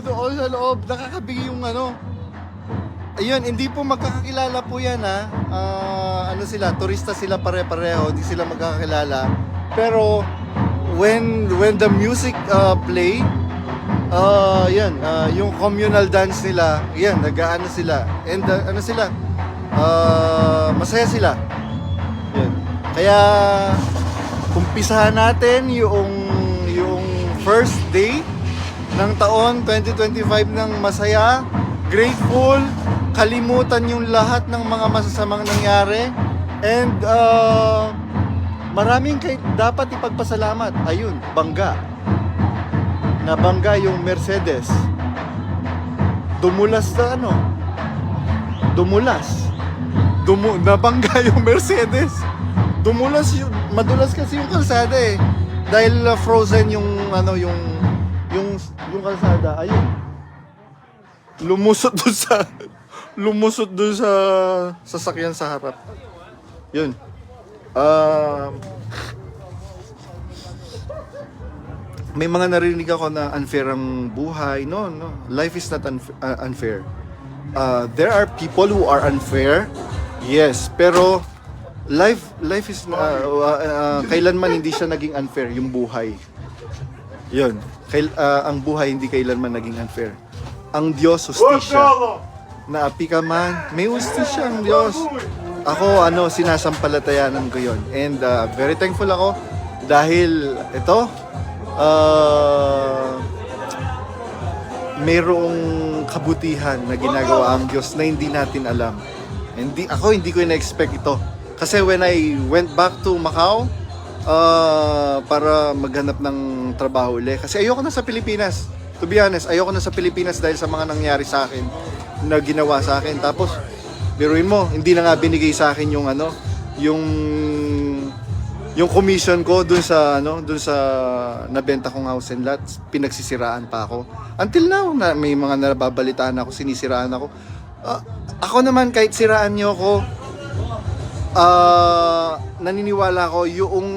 ko doon sa loob. Nakakabigi yung ano. Ayun, hindi po magkakakilala po yan ha. Ah, ano sila, turista sila pare-pareho, hindi sila magkakakilala. Pero when when the music uh, play, ah yan, ah, yung communal dance nila, yan, nag-ano sila. And uh, ano sila, ah, masaya sila. Yan. Kaya umpisahan natin yung yung first day ng taon 2025 ng masaya, grateful, kalimutan yung lahat ng mga masasamang nangyari and uh, maraming kay dapat ipagpasalamat. Ayun, bangga. Nabangga yung Mercedes. Dumulas na ano? Dumulas. Dumu nabangga yung Mercedes. Dumulas yung madulas kasi yung kalsada eh. Dahil uh, frozen yung ano yung yung kalsada. Ayun. Lumusot dun sa lumusot dun sa sasakyan sa harap. Yun. Um may mga narinig ako na unfair ang buhay. No, no. Life is not unf- uh, unfair. Uh, there are people who are unfair. Yes, pero life life is uh, uh, uh, kailanman hindi siya naging unfair yung buhay. 'Yun. Kail, uh, ang buhay hindi kailanman naging unfair. Ang Diyos hustisya. Naapi ka man, may hustisya ang Diyos. Ako ano sinasampalatayanan ko 'yon. And uh, very thankful ako dahil ito uh, mayroong kabutihan na ginagawa ang Diyos na hindi natin alam. Hindi ako hindi ko na-expect ito. Kasi when I went back to Macau uh, para maghanap ng trabaho uli kasi ayoko na sa Pilipinas. To be honest, ayoko na sa Pilipinas dahil sa mga nangyari sa akin na ginawa sa akin. Tapos biruin mo, hindi na nga binigay sa akin yung ano, yung yung commission ko dun sa ano, dun sa nabenta kong house and lot, pinagsisiraan pa ako. Until now, na may mga nababalitaan ako, sinisiraan ako. Ah, ako naman kahit siraan niyo ako, ah naniniwala ko yung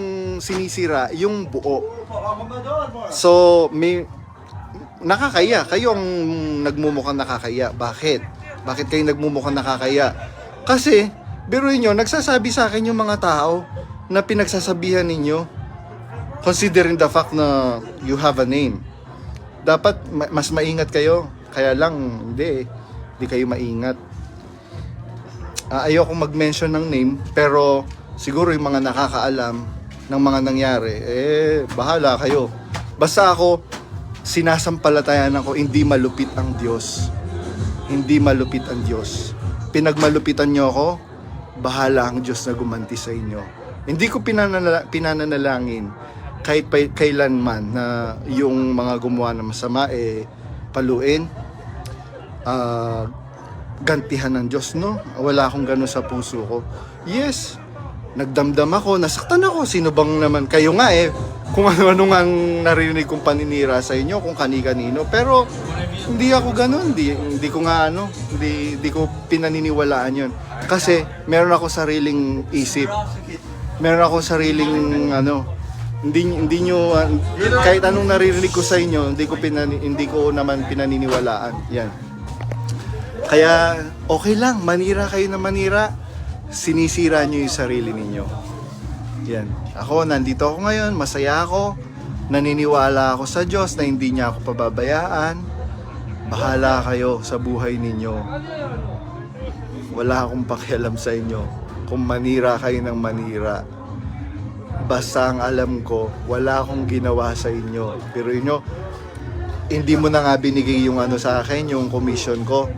sinisira, yung buo. So, may nakakaya. Kayo ang nagmumukhang nakakaya. Bakit? Bakit kayo nagmumukhang nakakaya? Kasi, biruin nyo, nagsasabi sa akin yung mga tao na pinagsasabihan ninyo considering the fact na you have a name. Dapat ma- mas maingat kayo. Kaya lang, hindi eh. Hindi kayo maingat. Ah, ayoko mag-mention ng name, pero siguro yung mga nakakaalam ng mga nangyari, eh, bahala kayo. Basta ako, sinasampalatayan ako, hindi malupit ang Diyos. Hindi malupit ang Diyos. Pinagmalupitan nyo ako, bahala ang Diyos na gumanti sa inyo. Hindi ko pinanala, pinananalangin kahit pa, kailanman na yung mga gumawa ng masama eh paluin ah, gantihan ng Diyos, no? Wala akong gano'n sa puso ko. Yes, nagdamdam ako, nasaktan ako. Sino bang naman? Kayo nga eh. Kung ano-ano nga narinig kong paninira sa inyo, kung kani-kanino. Pero, hindi ako gano'n. Hindi, hindi ko nga ano, hindi, hindi ko pinaniniwalaan yon Kasi, meron ako sariling isip. Meron ako sariling ano, hindi hindi nyo ah, kahit anong naririnig ko sa inyo hindi ko pinani, hindi ko naman pinaniniwalaan yan kaya okay lang, manira kayo na manira. Sinisira nyo yung sarili ninyo. Yan. Ako, nandito ako ngayon, masaya ako. Naniniwala ako sa Diyos na hindi niya ako pababayaan. Bahala kayo sa buhay ninyo. Wala akong pakialam sa inyo. Kung manira kayo ng manira. Basta ang alam ko, wala akong ginawa sa inyo. Pero inyo, hindi mo na nga binigay yung ano sa akin, yung commission ko